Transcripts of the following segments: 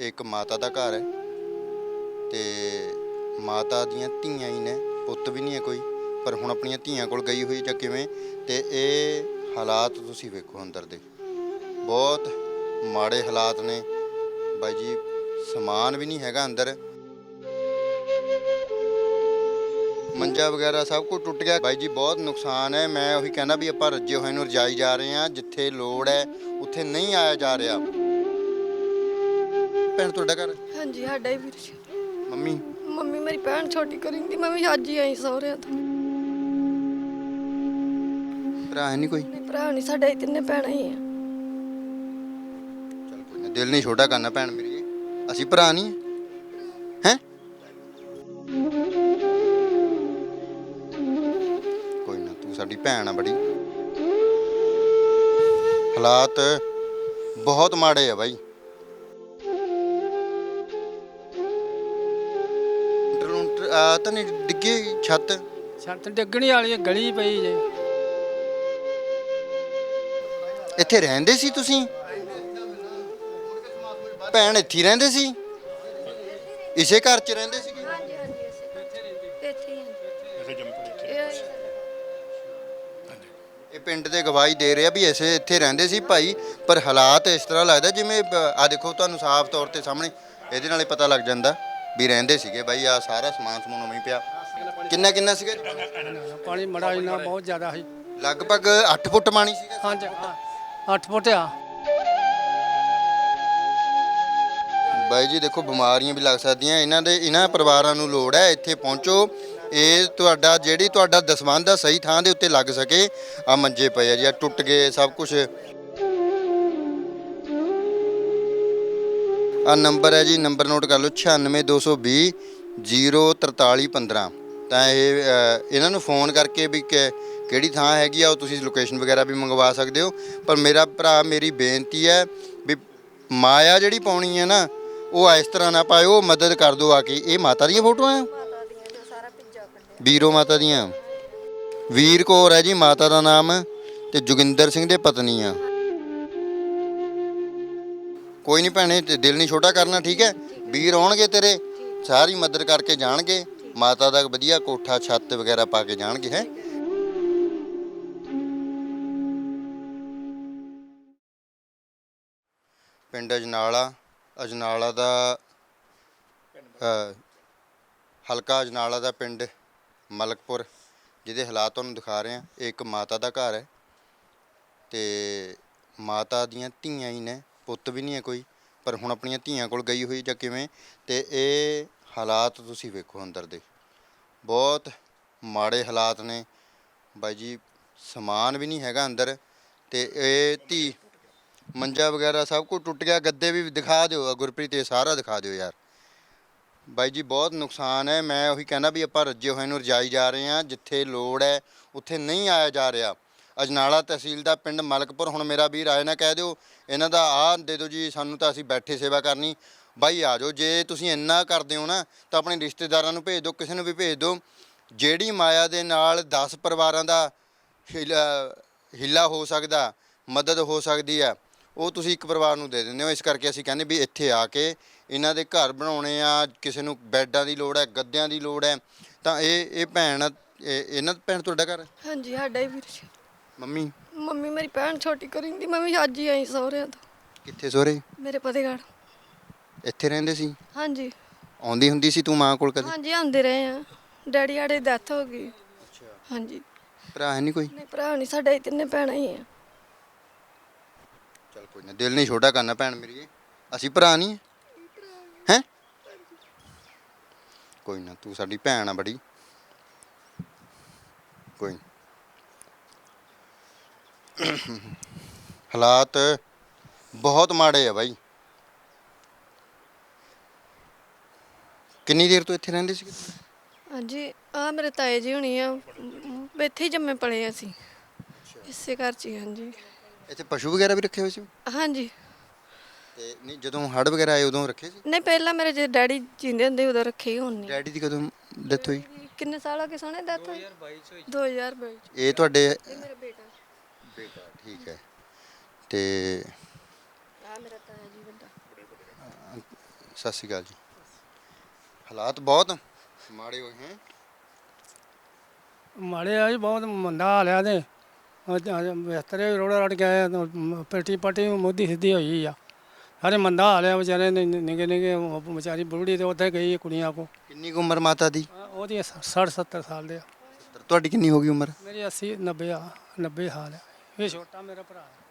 ਇਹ ਇੱਕ ਮਾਤਾ ਦਾ ਘਰ ਹੈ। ਤੇ ਮਾਤਾ ਦੀਆਂ ਧੀਆਂ ਹੀ ਨੇ, ਪੁੱਤ ਵੀ ਨਹੀਂ ਹੈ ਕੋਈ। ਪਰ ਹੁਣ ਆਪਣੀਆਂ ਧੀਆਂ ਕੋਲ ਗਈ ਹੋਈ ਜਾਂ ਕਿਵੇਂ, ਤੇ ਇਹ ਹਾਲਾਤ ਤੁਸੀਂ ਵੇਖੋ ਅੰਦਰ ਦੇ। ਬਹੁਤ ਮਾੜੇ ਹਾਲਾਤ ਨੇ। ਬਾਈ ਜੀ, ਸਮਾਨ ਵੀ ਨਹੀਂ ਹੈਗਾ ਅੰਦਰ। ਮੰਜਾ ਵਗੈਰਾ ਸਭ ਕੁਝ ਟੁੱਟ ਗਿਆ। ਬਾਈ ਜੀ, ਬਹੁਤ ਨੁਕਸਾਨ ਹੈ। ਮੈਂ ਉਹੀ ਕਹਿੰਦਾ ਵੀ ਆਪਾਂ ਰੱਜੇ ਹੋਏ ਨੂੰ ਰਜਾਈ ਜਾ ਰਹੇ ਹਾਂ। ਜਿੱਥੇ ਲੋੜ ਹੈ, ਉੱਥੇ ਨਹੀਂ ਆਇਆ ਜਾ ਰਿਹਾ। ਭੈਣ ਤੁਹਾਡਾ ਘਰ? ਹਾਂਜੀ ਸਾਡਾ ਹੀ ਵੀਰ ਜੀ। ਮੰਮੀ? ਮੰਮੀ ਮੇਰੀ ਭੈਣ ਛੋਟੀ ਕਰਿੰਦੀ ਮੈਂ ਵੀ ਅੱਜ ਹੀ ਆਈ ਸਹੁਰਿਆਂ ਤੋਂ। ਭਰਾ ਹੈ ਨਹੀਂ ਕੋਈ? ਨਹੀਂ ਭਰਾ ਨਹੀਂ ਸਾਡੇ ਤਿੰਨੇ ਭੈਣਾਂ ਹੀ ਆ। ਚਲ ਕੋਈ ਨਾ ਦਿਲ ਨਹੀਂ ਛੋਟਾ ਕਰਨਾ ਭੈਣ ਮੇਰੀ। ਅਸੀਂ ਭਰਾ ਨਹੀਂ ਹੈ? ਕੋਈ ਨਾ ਤੂੰ ਸਾਡੀ ਭੈਣ ਆ ਬੜੀ। ਹਾਲਾਤ ਬਹੁਤ ਮਾੜੇ ਆ ਬਾਈ। ਤਾਂ ਨਹੀਂ ਡਿੱਗੀ ਛੱਤ। ਛੱਤ ਡਿੱਗਣੀ ਵਾਲੀ ਹੈ, ਗਲੀ ਪਈ ਜੇ। ਇੱਥੇ ਰਹਿੰਦੇ ਸੀ ਤੁਸੀਂ? ਭੈਣ ਇੱਥੇ ਹੀ ਰਹਿੰਦੇ ਸੀ? ਇਸੇ ਘਰ 'ਚ ਰਹਿੰਦੇ ਸੀ ਹਾਂਜੀ ਹਾਂਜੀ ਇੱਥੇ ਹੀ ਇਹ ਪਿੰਡ ਦੇ ਗਵਾਹੀ ਦੇ ਰਿਹਾ ਵੀ ਐਸੇ ਇੱਥੇ ਰਹਿੰਦੇ ਸੀ ਭਾਈ ਪਰ ਹਾਲਾਤ ਇਸ ਤਰ੍ਹਾਂ ਲੱਗਦਾ ਜਿਵੇਂ ਆ ਦੇਖੋ ਤੁਹਾਨੂੰ ਸਾਫ਼ ਤੌਰ ਤੇ ਸਾਹਮਣੇ ਇਹਦੇ ਨਾਲੇ ਪਤਾ ਲੱਗ ਜਾਂਦਾ। ਵੀ ਰਹਿੰਦੇ ਸੀਗੇ ਬਾਈ ਆ ਸਾਰਾ ਸਮਾਨ ਸਮੂਨ ਉਵੇਂ ਹੀ ਪਿਆ। ਕਿੰਨਾ ਕਿੰਨਾ ਸੀਗਾ ਪਾਣੀ ਮੜਾ ਇੰਨਾ ਬਹੁਤ ਜ਼ਿਆਦਾ ਸੀ। ਲਗਭਗ 8 ਫੁੱਟ ਪਾਣੀ ਸੀਗਾ ਹਾਂਜੀ 8 ਫੁੱਟ ਆ। ਬਾਈ ਜੀ ਦੇਖੋ ਬਿਮਾਰੀਆਂ ਵੀ ਲੱਗ ਸਕਦੀਆਂ। ਇਹਨਾਂ ਦੇ ਇਹਨਾਂ ਪਰਿਵਾਰਾਂ ਨੂੰ ਲੋੜ ਹੈ ਇੱਥੇ ਪਹੁੰਚੋ। ਇਹ ਤੁਹਾਡਾ ਜਿਹੜੀ ਤੁਹਾਡਾ ਦਸਵੰਧ ਆ ਸਹੀ ਥਾਂ ਦੇ ਉੱਤੇ ਲੱਗ ਸਕੇ। ਆ ਮੰਜੇ ਪਏ ਆ ਜੀ ਆ ਟੁੱਟ ਗਏ ਸਭ ਕੁਝ ਆ ਨੰਬਰ ਹੈ ਜੀ ਨੰਬਰ ਨੋਟ ਕਰ ਲਓ 96220 04315 ਤਾਂ ਇਹ ਇਹਨਾਂ ਨੂੰ ਫੋਨ ਕਰਕੇ ਵੀ ਕਿਹੜੀ ਥਾਂ ਹੈਗੀ ਆ ਉਹ ਤੁਸੀਂ ਲੋਕੇਸ਼ਨ ਵਗੈਰਾ ਵੀ ਮੰਗਵਾ ਸਕਦੇ ਹੋ। ਪਰ ਮੇਰਾ ਭਰਾ ਮੇਰੀ ਬੇਨਤੀ ਹੈ ਵੀ ਮਾਇਆ ਜਿਹੜੀ ਪਾਉਣੀ ਹੈ ਨਾ ਉਹ ਇਸ ਤਰ੍ਹਾਂ ਨਾ ਪਾਇਓ ਮਦਦ ਕਰ ਦਿਓ ਆ ਕੇ। ਇਹ ਮਾਤਾ ਦੀਆਂ ਫੋਟੋਆਂ ਆ? ਵੀਰੋ ਮਾਤਾ ਦੀਆਂ। ਵੀਰ ਕੌਰ ਹੈ ਜੀ ਮਾਤਾ ਦਾ ਨਾਮ ਤੇ ਜੋਗਿੰਦਰ ਸਿੰਘ ਦੇ ਪਤਨੀ ਆ। ਕੋਈ ਨਹੀਂ ਭੈਣੇ, ਤੇ ਦਿਲ ਨਹੀਂ ਛੋਟਾ ਕਰਨਾ, ਠੀਕ ਹੈ? ਵੀਰ ਆਉਣਗੇ ਤੇਰੇ, ਸਾਰੀ ਮਦਦ ਕਰਕੇ ਜਾਣਗੇ, ਮਾਤਾ ਦਾ ਵਧੀਆ ਕੋਠਾ, ਛੱਤ ਵਗੈਰਾ ਪਾ ਕੇ ਜਾਣਗੇ, ਹੈ? ਪਿੰਡ ਅਜਨਾਲਾ ਅਜਨਾਲਾ ਦਾ ਹਲਕਾ ਅਜਨਾਲਾ ਦਾ ਪਿੰਡ, ਮਲਕਪੁਰ, ਜਿਹਦੇ ਹਾਲਾਤ ਤੁਹਾਨੂੰ ਦਿਖਾ ਰਹੇ ਹਾਂ ਇਹ ਇੱਕ ਮਾਤਾ ਦਾ ਘਰ ਹੈ। ਤੇ ਮਾਤਾ ਦੀਆਂ ਧੀਆਂ ਹੀ ਨੇ। ਪੁੱਤ ਵੀ ਨਹੀਂ ਹੈ ਕੋਈ, ਪਰ ਹੁਣ ਆਪਣੀਆਂ ਧੀਆਂ ਕੋਲ ਗਈ ਹੋਈ ਜਾਂ ਕਿਵੇਂ, ਤੇ ਇਹ ਹਾਲਾਤ ਤੁਸੀਂ ਵੇਖੋ ਅੰਦਰ ਦੇ। ਬਹੁਤ ਮਾੜੇ ਹਾਲਾਤ ਨੇ। ਬਾਈ ਜੀ, ਸਮਾਨ ਵੀ ਨਹੀਂ ਹੈਗਾ ਅੰਦਰ, ਤੇ ਇਹ ਧੀ, ਮੰਜਾ ਵਗੈਰਾ ਸਭ ਕੁਝ ਟੁੱਟ ਗਿਆ। ਗੱਦੇ ਵੀ ਦਿਖਾ ਦਿਓ, ਗੁਰਪ੍ਰੀਤ, ਇਹ ਸਾਰਾ ਦਿਖਾ ਦਿਓ ਯਾਰ। ਬਾਈ ਜੀ, ਬਹੁਤ ਨੁਕਸਾਨ ਹੈ। ਮੈਂ ਉਹੀ ਕਹਿੰਦਾ ਵੀ ਆਪਾਂ ਰੱਜੇ ਹੋਏ ਨੂੰ ਰਜਾਈ ਜਾ ਰਹੇ ਹਾਂ, ਜਿੱਥੇ ਲੋੜ ਹੈ, ਉੱਥੇ ਨਹੀਂ ਆਇਆ ਜਾ ਰਿਹਾ। ਅਜਨਾਲਾ ਤਹਿਸੀਲ ਦਾ ਪਿੰਡ ਮਲਕਪੁਰ। ਹੁਣ ਮੇਰਾ ਵੀਰ ਆਏ ਨਾ, ਕਹਿ ਦਿਓ, ਇਹਨਾਂ ਦਾ ਆਹ ਦੇ ਦਿਓ ਜੀ, ਸਾਨੂੰ ਤਾਂ ਅਸੀਂ ਬੈਠੇ ਸੇਵਾ ਕਰਨੀ। ਬਾਈ, ਆ ਜਾਓ, ਜੇ ਤੁਸੀਂ ਇੰਨਾ ਕਰਦੇ ਹੋ ਨਾ, ਤਾਂ ਆਪਣੇ ਰਿਸ਼ਤੇਦਾਰਾਂ ਨੂੰ ਭੇਜ ਦਿਓ, ਕਿਸੇ ਨੂੰ ਵੀ ਭੇਜ ਦਿਓ। ਜਿਹੜੀ ਮਾਇਆ ਦੇ ਨਾਲ 10 ਪਰਿਵਾਰਾਂ ਦਾ ਹਿਲਾ ਹਿੱਲਾ ਹੋ ਸਕਦਾ, ਮਦਦ ਹੋ ਸਕਦੀ ਹੈ, ਉਹ ਤੁਸੀਂ ਇੱਕ ਪਰਿਵਾਰ ਨੂੰ ਦੇ ਦਿੰਦੇ ਹੋ। ਇਸ ਕਰਕੇ ਅਸੀਂ ਕਹਿੰਦੇ ਵੀ ਇੱਥੇ ਆ ਕੇ ਇਹਨਾਂ ਦੇ ਘਰ ਬਣਾਉਣੇ ਆ, ਕਿਸੇ ਨੂੰ ਬੈੱਡਾਂ ਦੀ ਲੋੜ ਹੈ, ਗੱਦਿਆਂ ਦੀ ਲੋੜ ਹੈ। ਤਾਂ ਇਹ ਇਹ ਭੈਣ, ਇਹ- ਇਹਨਾਂ ਭੈਣ ਤੁਹਾਡਾ ਘਰ ਹਾਂਜੀ, ਸਾਡਾ ਹੀ ਵੀਰ ਜੀ। ਮੰਮੀ? ਮੰਮੀ ਮੇਰੀ ਭੈਣ ਛੋਟੀ ਕਰਿੰਦੀ ਮੈਂ ਵੀ ਅੱਜ ਹੀ ਆਈ ਸਹੁਰਿਆਂ ਤੋਂ। ਕਿੱਥੇ ਸੋਰੇ ਮੇਰੇ ਫਤਿਹਗੜ੍ਹ ਇੱਥੇ ਰਹਿੰਦੇ ਸੀ? ਹਾਂਜੀ। ਆਉਂਦੀ ਹੁੰਦੀ ਸੀ ਤੂੰ ਮਾਂ ਕੋਲ ਕਦੇ? ਹਾਂਜੀ ਆਉਂਦੇ ਰਹੇ ਆ। ਡੈਡੀ ਆੜੇ ਡੈਥ ਹੋ ਗਈ। ਹਾਂਜੀ। ਭਰਾ ਹੈ ਨਹੀਂ ਕੋਈ? ਨਹੀਂ ਭਰਾ ਨਹੀਂ ਸਾਡੇ ਤਿੰਨੇ ਭੈਣਾਂ ਹੀ ਆ। ਚਲ ਕੋਈ ਨਾ ਦਿਲ ਨਹੀਂ ਛੋਟਾ ਕਰਨਾ ਭੈਣ ਮੇਰੀ ਅਸੀਂ ਭਰਾ ਨਹੀਂ ਹੈ? ਕੋਈ ਨਾ ਤੂੰ ਸਾਡੀ ਭੈਣ ਆ ਬੜੀ। ਕੋਈ ਨੀ। ਹਾਲਾਤ ਬਹੁਤ ਮਾੜੇ ਆ ਬਾਈ। ਕਿੰਨੀ ਦੇਰ ਤੋਂ ਇੱਥੇ ਰਹਿੰਦੇ ਸੀ ਹਾਂਜੀ ਆ ਮੇਰੇ ਤਾਏ ਜੀ ਹੋਣੀ ਆ। ਮ, ਇੱਥੇ ਹੀ ਜੰਮੇ ਪਲੇ ਆ ਅਸੀਂ। ਇਸੇ ਘਰ 'ਚ ਹੀ ਹਾਂਜੀ। ਇੱਥੇ ਪਸ਼ੂ ਵਗੈਰਾ ਵੀ ਰੱਖੇ ਹੋਏ ਸੀ? ਹਾਂਜੀ। ਤੇ ਨਹੀਂ ਜਦੋਂ ਹੜ ਵਗੈਰਾ ਆਏ ਉਦੋਂ ਰੱਖੇ ਸੀ? ਨਹੀਂ ਪਹਿਲਾਂ ਮੇਰੇ ਜੇ ਡੈਡੀ ਜਿੰਦੇ ਹੁੰਦੇ ਉਦੋਂ ਰੱਖੇ ਹੀ ਹੋਣੇ ਡੈਡੀ ਦੀ ਕਦੋਂ ਡੈਥ ਹੋਈ? ਕਿੰਨੇ ਸਾਲ ਹੋ ਗਏ ਸੋਹਣੇ ਡੈਥ 2022 2022 ਇਹ ਤੁਹਾਡੇ ਇਹ ਮੇਰਾ ਬੇਟਾ ਬੇਟਾ ਠੀਕ ਹੈ। ਤੇ ਆ ਮੇਰਾ ਤਾਇਆ ਜੀ ਵੱਡਾ ਸਤਿ ਸ਼੍ਰੀ ਅਕਾਲ ਜੀ। ਹਾਲਾਤ ਬਹੁਤ ਮਾੜੇ ਹੋਏ ਹੈ। ਮਾੜੇ ਆ ਜੀ ਬਹੁਤ ਮੰਦਾ ਹਾਲਿਆ ਤੇ। ਅੱਜ- ਅੱਜ ਬਿਸਤਰੇ ਰੋੜਾ ਰੜ ਗਿਆ ਪੇਟੀ ਪੱਟੀ ਮੋਦੀ ਸਿੱਧੀ ਹੋਈ ਆ। ਸਾਰੇ ਮੰਦਾ ਹਾਲਿਆ ਵਿਚਾਰੇ ਨੇ ਨਿਗੇ ਨਿਗੇ ਵਿਚਾਰੀ ਬੁੜੀ ਤੇ ਉੱਥੇ ਗਈ ਕੁੜੀਆਂ ਕੋ ਕਿੰਨੀ ਕੁ ਉਮਰ ਮਾਤਾ ਦੀ? ਉਹਦੀ 60 70 ਸਾਲ ਦੇ ਆ। ਤੁਹਾਡੀ ਕਿੰਨੀ ਹੋ ਗਈ ਉਮਰ? ਮੇਰੀ 80 90 ਆ 90 ਸਾਲ ਆ। ਇਹ ਛੋਟਾ ਮੇਰਾ ਭਰਾ ਹੈ।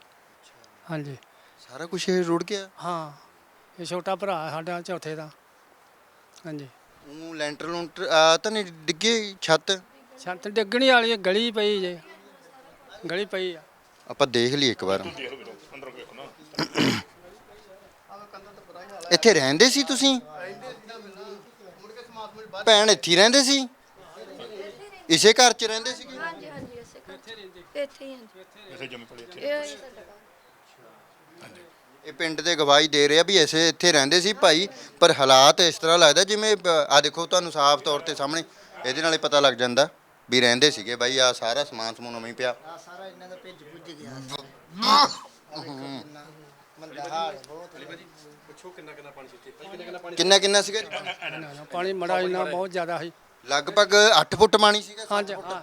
ਹਾਂਜੀ। ਸਾਰਾ ਕੁਝ ਇਹ ਰੁੜ ਗਿਆ? ਹਾਂ ਇਹ ਛੋਟਾ ਭਰਾ ਹੈ ਸਾਡਾ ਚੌਥੇ ਦਾ। ਹਾਂਜੀ। ਉਹ ਲੈਂਟਰ ਲੂੰਟਰ ਆ ਤਾਂ ਨਹੀਂ ਡਿੱਗੇ ਛੱਤ? ਛੱਤ ਡਿੱਗਣੀ ਵਾਲੀ ਹੈ, ਗਲੀ ਪਈ ਜੇ। ਗਲੀ ਪਈ ਆ। ਆਪਾਂ ਦੇਖ ਲਈ ਇੱਕ ਵਾਰ। ਇੱਥੇ ਰਹਿੰਦੇ ਸੀ ਤੁਸੀਂ? ਭੈਣ ਇੱਥੇ ਹੀ ਰਹਿੰਦੇ ਸੀ? ਇਸੇ ਘਰ 'ਚ ਰਹਿੰਦੇ ਸੀਗੇ? ਹਾਂਜੀ ਹਾਂਜੀ ਇਸੇ ਘਰ ਇੱਥੇ ਹੀ ਹਾਂਜੀ ਇੱਥੇ ਜੰਮੇ ਪਲੇ ਇੱਥੇ। ਇਹ ਹੀ ਸਾਡਾ ਘਰ। ਇਹ ਪਿੰਡ ਦੇ ਗਵਾਹੀ ਦੇ ਰਿਹਾ ਵੀ ਐਸੇ ਇੱਥੇ ਰਹਿੰਦੇ ਸੀ ਭਾਈ ਪਰ ਹਾਲਾਤ ਇਸ ਤਰ੍ਹਾਂ ਲੱਗਦਾ ਜਿਵੇਂ ਆ ਦੇਖੋ ਤੁਹਾਨੂੰ ਸਾਫ਼ ਤੌਰ ਤੇ ਸਾਹਮਣੇ ਇਹਦੇ ਨਾਲ ਹੀ ਪਤਾ ਲੱਗ ਜਾਂਦਾ ਵੀ ਰਹਿੰਦੇ ਸੀਗੇ ਬਾਈ ਆ ਸਾਰਾ ਸਮਾਨ ਸਮੂਨ ਉਵੇਂ ਹੀ ਪਿਆ। ਸਾਰਾ ਇਹਨਾਂ ਦਾ ਭਿੱਜ ਭੁੱਜ ਗਿਆ। ਬਹੁਤ ਕਿੰਨਾ ਕਿੰਨਾ ਸੀਗਾ? ਪਾਣੀ ਮੜਾ ਇੰਨਾ ਬਹੁਤ ਜ਼ਿਆਦਾ ਸੀ। ਲਗਭਗ 8 ਫੁੱਟ ਪਾਣੀ ਸੀਗਾ ਹਾਂਜੀ ਹਾਂ।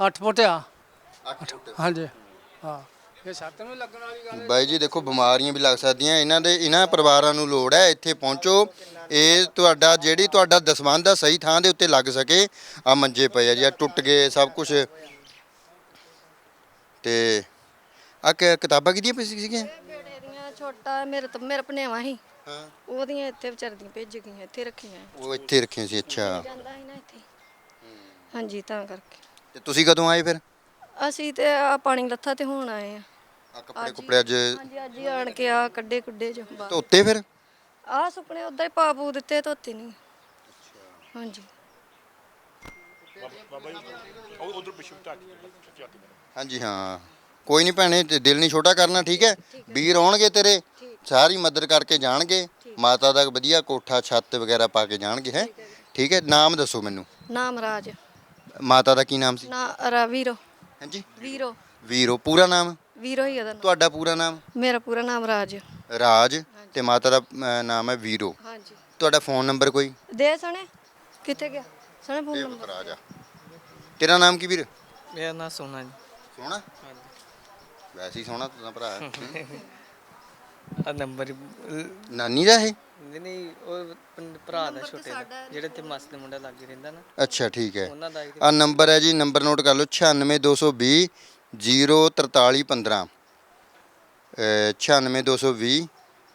8 ਫੁੱਟ ਆ। 8 ਫੁੱਟ ਹਾਂਜੀ ਹਾਂ। ਇਹ ਛੱਤ ਨੂੰ ਲੱਗਣ ਵਾਲੀ ਗੱਲ ਬਾਈ ਜੀ ਦੇਖੋ ਬਿਮਾਰੀਆਂ ਵੀ ਲੱਗ ਸਕਦੀਆਂ। ਇਹਨਾਂ ਦੇ ਇਹਨਾਂ ਪਰਿਵਾਰਾਂ ਨੂੰ ਲੋੜ ਹੈ ਇੱਥੇ ਪਹੁੰਚੋ। ਇਹ ਤੁਹਾਡਾ ਜਿਹੜੀ ਤੁਹਾਡਾ ਦਸਵੰਧ ਆ ਸਹੀ ਥਾਂ ਦੇ ਉੱਤੇ ਲੱਗ ਸਕੇ। ਆ ਮੰਜੇ ਪਏ ਆ ਜੀ ਆ ਟੁੱਟ ਗਏ ਸਭ ਕੁਝ ਤੇ ਆ ਕਿਤਾਬਾਂ ਕਿਹਦੀਆਂ ਪਈ ਸੀਗੀਆਂ? ਬੇੜੇ ਦੀਆਂ ਛੋਟਾ ਮੇਰੇ ਤੋਂ ਮੇਰਾ ਭਨੇਵਾ ਸੀ। ਹਾਂ। ਉਹਦੀਆਂ ਇੱਥੇ ਵਿਚਾਰ ਦੀਆਂ ਭੇਜ ਗਈਆਂ ਇੱਥੇ ਰੱਖੀਆਂ। ਉਹ ਇੱਥੇ ਰੱਖੀਆਂ ਸੀ ਅੱਛਾ। ਜਾਂਦਾ ਸੀ ਨਾ ਇੱਥੇ। ਹਾਂਜੀ ਤਾਂ ਕਰਕੇ। ਤੇ ਤੁਸੀਂ ਕਦੋਂ ਆਏ ਫਿਰ? ਅਸੀਂ ਤੇ ਆ ਪਾਣੀ ਲੱਥਾ ਤੇ ਹੁਣ ਆਏ ਆ। ਆ ਕੱਪੜੇ ਕੁਪੜੇ ਅੱਜ ਹਾਂਜੀ ਅੱਜ ਹੀ ਆਣ ਕੇ ਆ ਕੱਡੇ ਕੁੱਡੇ ਜੋ ਬਾਹਰ। ਧੋਤੇ ਫਿਰ? ਆ ਸੁਪਨੇ ਉਦਾਂ ਹੀ ਪਾ ਪੂ ਦਿੱਤੇ ਧੋਤੇ ਨਹੀਂ। ਹਾਂਜੀ। ਬਾਬਾ ਜੀ ਉਹ ਉਧਰ ਪਿੱਛੇ ਢਾਕ ਢਾਕ ਹਾਂਜੀ ਹਾਂ। ਕੋਈ ਨਹੀਂ ਭੈਣੇ ਤੇ ਦਿਲ ਨਹੀਂ ਛੋਟਾ ਕਰਨਾ ਠੀਕ ਹੈ? ਵੀਰ ਆਉਣਗੇ ਤੇਰੇ ਸਾਰੀ ਮਦਦ ਕਰਕੇ ਜਾਣਗੇ। ਮਾਤਾ ਦਾ ਵਧੀਆ ਕੋਠਾ ਛੱਤ ਵਗੈਰਾ ਪਾ ਕੇ ਜਾਣਗੇ ਹੈ? ਠੀਕ ਹੈ ਨਾਮ ਦੱਸੋ ਮੈਨੂੰ। ਨਾਮ ਰਾਜ। ਮਾਤਾ ਦਾ ਕੀ ਨਾਮ ਸੀ? ਨਾ ਰਾ। ਵੀਰੋ ਹਾਂਜੀ? ਵੀਰੋ। ਵੀਰੋ ਪੂਰਾ ਨਾਮ? ਵੀਰੋ ਹੀ ਉਹਦਾ ਨਾਮ ਤੁਹਾਡਾ ਪੂਰਾ ਨਾਮ? ਮੇਰਾ ਪੂਰਾ ਨਾਮ ਰਾਜ। ਰਾਜ ਤੇ ਮਾਤਾ ਦਾ ਅਹ, ਨਾਮ ਹੈ ਵੀਰੋ। ਹਾਂਜੀ। ਤੁਹਾਡਾ ਫੋਨ ਨੰਬਰ ਕੋਈ? ਦੇ ਸਣੇ ਕਿੱਥੇ ਗਿਆ? ਸਣੇ ਫੋਨ ਨੰਬਰ। ਪੁੱਤਰ ਆ ਜਾ। ਤੇਰਾ ਨਾਮ ਕੀ ਵੀਰ? ਮੇਰਾ ਨਾਂ ਸੋਨਾ ਜੀ। ਸੋਹਣਾ? ਵੈਸੇ ਹੀ ਸੋਹਣਾ ਤੂੰ ਤਾਂ ਭਰਾ ਹੈ। ਆ ਨੰਬਰ ਨਾਨੀ ਦਾ ਇਹ? ਨਹੀਂ ਨਹੀਂ ਉਹ ਪਿੰਡ ਭਰਾ ਦਾ ਛੋਟੇ ਦਾ ਜਿਹੜੇ ਤੇ ਮਾਸ ਦੇ ਮੁੰਡਾ ਲੱਗੇ ਰਹਿੰਦਾ ਨਾ। ਅੱਛਾ ਠੀਕ ਹੈ। ਉਹਨਾਂ ਦਾ ਹੀ ਆ ਨੰਬਰ ਹੈ ਜੀ ਨੰਬਰ ਨੋਟ ਕਰ ਲਓ 96220 04315 96220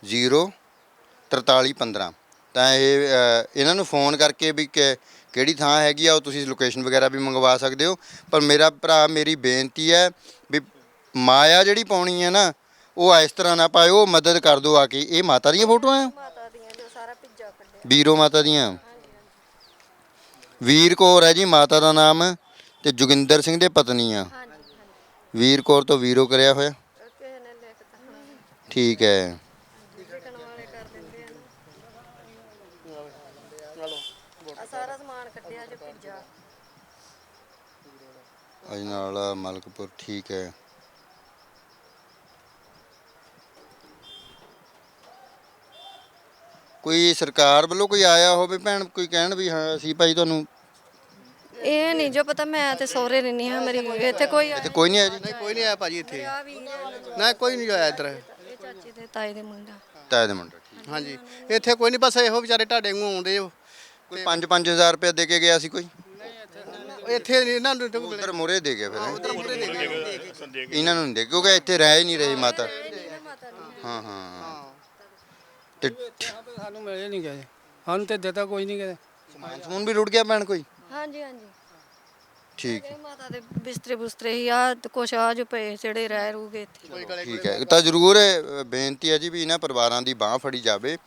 04315 ਤਾਂ ਇਹ ਅ, ਇਹਨਾਂ ਨੂੰ ਫੋਨ ਕਰਕੇ ਵੀ ਕਿ- ਕਿਹੜੀ ਥਾਂ ਹੈਗੀ ਆ ਉਹ ਤੁਸੀਂ ਲੋਕੇਸ਼ਨ ਵਗੈਰਾ ਵੀ ਮੰਗਵਾ ਸਕਦੇ ਹੋ। ਪਰ ਮੇਰਾ ਭਰਾ ਮੇਰੀ ਬੇਨਤੀ ਹੈ ਵੀ ਮਾਇਆ ਜਿਹੜੀ ਪਾਉਣੀ ਹੈ ਨਾ ਉਹ ਇਸ ਤਰ੍ਹਾਂ ਨਾ ਪਾਇਓ ਮਦਦ ਕਰ ਦਿਓ ਆ ਕੇ। ਇਹ ਮਾਤਾ ਦੀਆਂ ਫੋਟੋਆਂ ਆ? ਮਾਤਾ ਦੀਆਂ ਜੋ ਸਾਰਾ ਭਿੱਜਾ ਕੱਢਿਆ। ਵੀਰੋ ਮਾਤਾ ਦੀਆਂ। ਵੀਰ ਕੌਰ ਹੈ ਜੀ ਮਾਤਾ ਦਾ ਨਾਮ ਤੇ ਜੋਗਿੰਦਰ ਸਿੰਘ ਦੇ ਪਤਨੀ ਆ। ਹਾਂਜੀ ਹਾਂਜੀ। ਵੀਰ ਕੌਰ ਤੋਂ ਵੀਰੋ ਕਰਿਆ ਹੋਇਆ? ਕਿਸੇ ਨੇ ਲਿਖਤਾ ਹੋਣਾ। ਠੀਕ ਹੈ। ਲਿਖਣ ਵਾਲੇ ਕਰ ਦਿੰਦੇ ਆ ਨਾ ਆ ਸਾਰਾ ਸਮਾਨ ਕੱਢਿਆ ਜੋ ਭਿੱਜਾ। ਅਜਨਾਲਾ ਮਲਕਪੁਰ ਠੀਕ ਹੈ। ਕੋਈ ਸਰਕਾਰ ਵੱਲੋਂ ਕੋਈ ਆਇਆ ਹੋਵੇ ਭੈਣ ਕੋਈ ਕਹਿਣ ਵੀ ਹਾਂ ਅਸੀਂ ਭਾਈ ਤੁਹਾਨੂੰ ਇਹ ਨਹੀਂ ਜੋ ਪਤਾ ਮੈਂ ਤੇ ਸਹੁਰੇ ਰਹਿੰਦੀ ਹਾਂ ਮੇਰੀ ਇੱਥੇ ਕੋਈ ਇੱਥੇ ਕੋਈ ਨਹੀਂ ਆਇਆ ਜੀ? ਕੋਈ ਨਹੀਂ ਆਇਆ ਭਾਜੀ ਇੱਥੇ। ਆ ਵੀ ਇਹ ਨਾ ਕੋਈ ਨਹੀਂ ਆਇਆ ਇੱਧਰ। ਚਾਚੇ ਦੇ ਤਾਏ ਦੇ ਮੁੰਡਾ। ਤਾਏ ਦੇ ਮੁੰਡਾ ਠੀਕ। ਹਾਂਜੀ। ਇੱਥੇ ਕੋਈ ਨਹੀਂ ਬਸ ਇਹੋ ਵਿਚਾਰੇ ਤੁਹਾਡੇ ਨੂੰ ਆਉਂਦੇ ਹੋ ਕੋਈ 5-5000 ਰੁਪਏ ਦੇ ਕੇ ਗਿਆ ਸੀ ਕੋਈ? ਇੱਥੇ ਨੀ ਇਹਨਾਂ ਨੂੰ ਤਾਂ ਉਧਰ ਮੁਰੇ ਦੇ ਗਿਆ ਫਿਰ ਹੈਂ? ਇਹਨਾਂ ਨੂੰ ਨਹੀਂ ਦੇ ਕਿਉਂਕਿ ਇੱਥੇ ਰਹਿ ਹੀ ਨਹੀਂ ਰਹੀ ਮਾਤਾ। ਹਾਂ ਹਾਂ। ਤੇ ਸਾਨੂੰ ਮਿਲੇ ਨਹੀਂ ਗਏ। ਸਾਨੂੰ ਤੇ ਦਿੱਤਾ ਕੋਈ ਨਹੀਂ ਗਏ। ਸਮਾਨ ਸਮੂਨ ਵੀ ਰੁੜ ਗਿਆ ਭੈਣ ਕੋਈ? ਹਾਂਜੀ ਹਾਂਜੀ। ਠੀਕ ਇਹ ਮਾਤਾ ਦੇ ਬਿਸਤਰੇ ਬੁਸਤਰੇ ਹੀ ਆ ਤੇ ਕੁਛ ਆ ਜੋ ਪਏ ਜਿਹੜੇ ਰਹਿ ਰੂਗੇ ਇੱਥੇ। ਠੀਕ ਹੈ। ਤਾਂ ਜ਼ਰੂਰ ਅ, ਬੇਨਤੀ ਹੈ ਜੀ ਵੀ ਇਹਨਾਂ ਪਰਿਵਾਰਾਂ ਦੀ ਬਾਹ ਫੜੀ ਜਾਵੇ।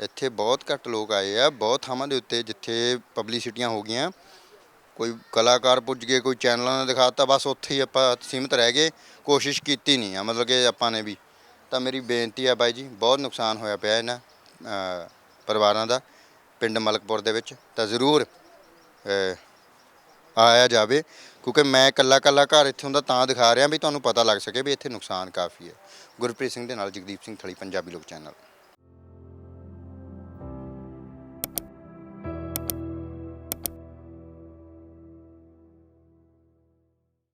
ਇੱਥੇ ਬਹੁਤ ਘੱਟ ਲੋਕ ਆਏ ਆ ਬਹੁਤ ਥਾਵਾਂ ਦੇ ਉੱਤੇ ਜਿੱਥੇ ਪਬਲਿਸਿਟੀਆਂ ਹੋ ਗਈਆਂ। ਕੋਈ ਕਲਾਕਾਰ ਪੁੱਜ ਗਏ ਕੋਈ ਚੈਨਲਾਂ ਨੇ ਦਿਖਾਤਾ ਬਸ ਉੱਥੇ ਹੀ ਆਪਾਂ ਸੀਮਤ ਰਹਿ ਗਏ। ਕੋਸ਼ਿਸ਼ ਕੀਤੀ ਨਹੀਂ ਆ ਮਤਲਬ ਕਿ ਆਪਾਂ ਨੇ ਵੀ। ਤਾਂ ਮੇਰੀ ਬੇਨਤੀ ਆ ਬਾਈ ਜੀ ਬਹੁਤ ਨੁਕਸਾਨ ਹੋਇਆ ਪਿਆ ਇਹਨਾਂ ਅ, ਪਰਿਵਾਰਾਂ ਦਾ ਪਿੰਡ ਮਲਕਪੁਰ ਦੇ ਵਿੱਚ ਤਾਂ ਜ਼ਰੂਰ ਅ, ਆਇਆ ਜਾਵੇ ਕਿਉਂਕਿ ਮੈਂ ਕੱਲਾ ਕੱਲਾ ਘਰ ਇੱਥੋਂ ਦਾ ਤਾਂ ਦਿਖਾ ਰਿਹਾ ਵੀ ਤੁਹਾਨੂੰ ਪਤਾ ਲੱਗ ਸਕੇ ਵੀ ਇੱਥੇ ਨੁਕਸਾਨ ਕਾਫੀ ਹੈ। ਗੁਰਪ੍ਰੀਤ ਸਿੰਘ ਦੇ ਨਾਲ ਜਗਦੀਪ ਸਿੰਘ ਥਲੀ ਪੰਜਾਬੀ ਲੋਕ ਚੈਨਲ।